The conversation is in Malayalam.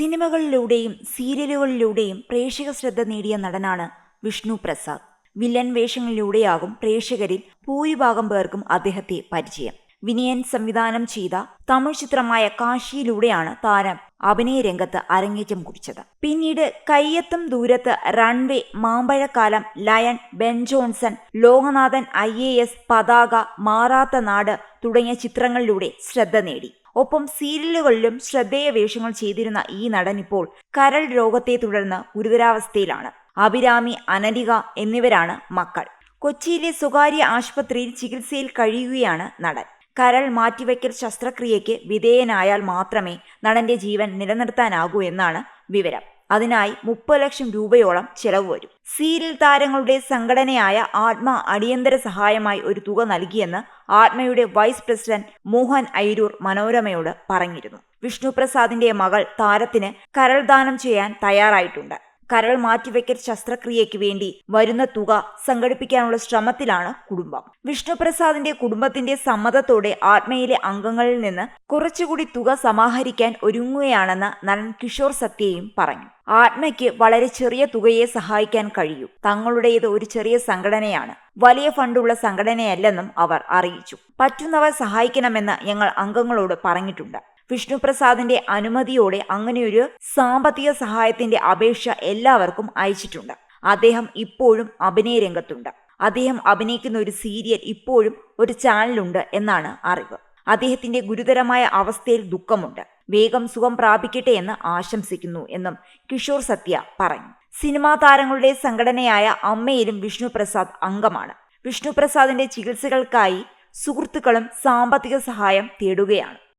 സിനിമകളിലൂടെയും സീരിയലുകളിലൂടെയും പ്രേക്ഷക ശ്രദ്ധ നേടിയ നടനാണ് വിഷ്ണു പ്രസാദ്. വില്ലൻ വേഷങ്ങളിലൂടെയാകും പ്രേക്ഷകരിൽ ഭൂരിഭാഗം പേർക്കും അദ്ദേഹത്തെ പരിചയം. വിനയൻ സംവിധാനം ചെയ്ത തമിഴ് ചിത്രമായ കാശിയിലൂടെയാണ് താരം അഭിനയ രംഗത്ത് അരങ്ങേറ്റം കുറിച്ചത്. പിന്നീട് Kaiyethum Doorath Runway Mambazhakkalam Lion Ben Johnson Lokanathan I A S Pathaka മാറാത്ത നാട് തുടങ്ങിയ ചിത്രങ്ങളിലൂടെ ശ്രദ്ധ നേടി. ഒപ്പം സീരിയലുകളിലും ശ്രദ്ധേയ വേഷങ്ങൾ ചെയ്തിരുന്ന ഈ നടൻ ഇപ്പോൾ കരൾ രോഗത്തെ തുടർന്ന് ഗുരുതരാവസ്ഥയിലാണ്. അഭിരാമി അനലിക എന്നിവരാണ് മക്കൾ. കൊച്ചിയിലെ സ്വകാര്യ ആശുപത്രിയിൽ ചികിത്സയിൽ കഴിയുകയാണ് നടൻ. കരൾ മാറ്റിവയ്ക്കൽ ശസ്ത്രക്രിയയ്ക്ക് വിധേയനായാൽ മാത്രമേ നടന്റെ ജീവൻ നിലനിർത്താനാകൂ എന്നാണ് വിവരം. അതിനായി മുപ്പത് ലക്ഷം രൂപയോളം ചെലവ് വരും. സീരിയൽ താരങ്ങളുടെ സംഘടനയായ ആത്മ അടിയന്തര സഹായമായി ഒരു തുക നൽകിയെന്ന് ആത്മയുടെ വൈസ് പ്രസിഡന്റ് മോഹൻ ഐരൂർ മനോരമയോട് പറഞ്ഞിരുന്നു. വിഷ്ണുപ്രസാദിന്റെ മകൾ താരത്തിന് കരൾദാനം ചെയ്യാൻ തയ്യാറായിട്ടുണ്ട്. കരൾ മാറ്റിവെക്കൽ ശസ്ത്രക്രിയയ്ക്ക് വേണ്ടി വരുന്ന തുക സംഘടിപ്പിക്കാനുള്ള ശ്രമത്തിലാണ് കുടുംബം. വിഷ്ണുപ്രസാദിന്റെ കുടുംബത്തിന്റെ സമ്മതത്തോടെ ആത്മയിലെ അംഗങ്ങളിൽ നിന്ന് കുറച്ചുകൂടി തുക സമാഹരിക്കാൻ ഒരുങ്ങുകയാണെന്ന് നടൻ കിഷോർ സത്യയും പറഞ്ഞു. ആത്മയ്ക്ക് വളരെ ചെറിയ തുകയെ സഹായിക്കാൻ കഴിയൂ. തങ്ങളുടേത് ഒരു ചെറിയ സംഘടനയാണ്. വലിയ ഫണ്ടുള്ള സംഘടനയല്ലെന്നും അവർ അറിയിച്ചു. പറ്റുന്നവർ സഹായിക്കണമെന്ന് ഞങ്ങൾ അംഗങ്ങളോട് പറഞ്ഞിട്ടുണ്ട്. വിഷ്ണുപ്രസാദിന്റെ അനുമതിയോടെ അങ്ങനെയൊരു സാമ്പത്തിക സഹായത്തിന്റെ അപേക്ഷ എല്ലാവർക്കും അയച്ചിട്ടുണ്ട്. അദ്ദേഹം ഇപ്പോഴും അഭിനയ രംഗത്തുണ്ട്. അദ്ദേഹം അഭിനയിക്കുന്ന ഒരു സീരിയൽ ഇപ്പോഴും ഒരു ചാനലുണ്ട് എന്നാണ് അറിവ്. അദ്ദേഹത്തിന്റെ ഗുരുതരമായ അവസ്ഥയിൽ ദുഃഖമുണ്ട്. വേഗം സുഖം പ്രാപിക്കട്ടെ എന്ന് ആശംസിക്കുന്നു എന്നും കിഷോർ സത്യ പറഞ്ഞു. സിനിമാ താരങ്ങളുടെ സംഘടനയായ അമ്മയിലും വിഷ്ണുപ്രസാദ് അംഗമാണ്. വിഷ്ണുപ്രസാദിന്റെ ചികിത്സകൾക്കായി സുഹൃത്തുക്കളും സാമ്പത്തിക സഹായം തേടുകയാണ്.